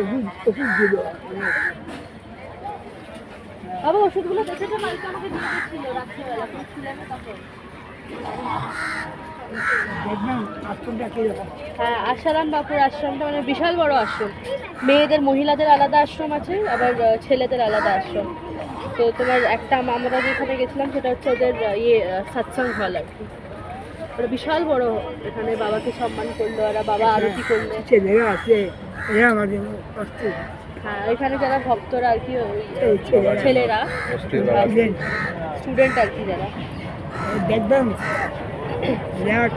ওষুধ ওষুধ দিল বাবা ওষুধগুলো কালকে আমাকে দিয়ে দিচ্ছিল হ্যাঁ আশারাম বাপুর আশ্রমটা মানে বিশাল বড় আশ্রম। মেয়েদের, মহিলাদের আলাদা আশ্রম আছে, আবার ছেলেদের আলাদা আশ্রম। তো তোমার একটা আমরা যেখানে গেছিলাম সেটা হচ্ছে ওদের ইয়ে সৎসঙ্গ হল আর কি। ওটা বিশাল বড় এখানে বাবাকে সম্মান করল আর বাবা আরতি করল। ছেলেরা আছে এরা আমাদের কষ্ট হ্যাঁ এখানে যারা ভক্তরা আর কি ওই, ছেলেরা। স্টুডেন্ট আর কি যারা। দেখবেন বিরাট।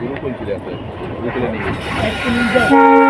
গুরুকুল ছিল একটা গুরুকুলে নিয়ে